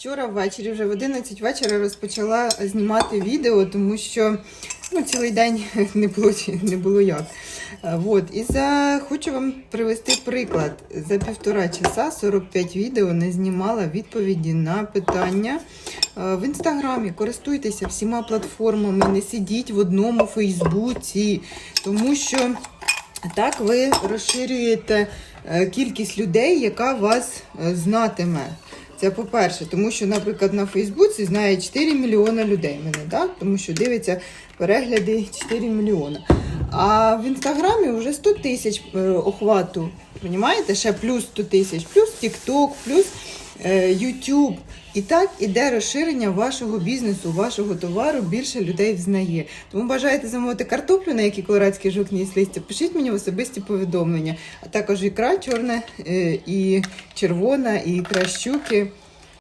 Вчора ввечері, вже в 11 вечора розпочала знімати відео, тому що ну, цілий день не було, не було як. Е, Вот. І за, хочу вам привести приклад. За півтора часа 45 відео не знімала відповіді на питання е, в інстаграмі. Користуйтеся всіма платформами, не сидіть в одному Фейсбуці, тому що так ви розширюєте е, кількість людей, яка вас знатиме. Це по-перше, тому що, наприклад, на Фейсбуці знає 4 мільйона людей мене, так? тому що дивиться перегляди 4 мільйона. А в інстаграмі вже 100 тисяч е, охвату. Понімаєте? Ще плюс 100 тисяч, плюс TikTok, плюс YouTube. І так іде розширення вашого бізнесу, вашого товару, більше людей взнає. Тому бажаєте замовити картоплю, на якій колорадський жук їсть листя, пишіть мені в особисті повідомлення. А також ікра чорна е, і червона, і ікра щуки.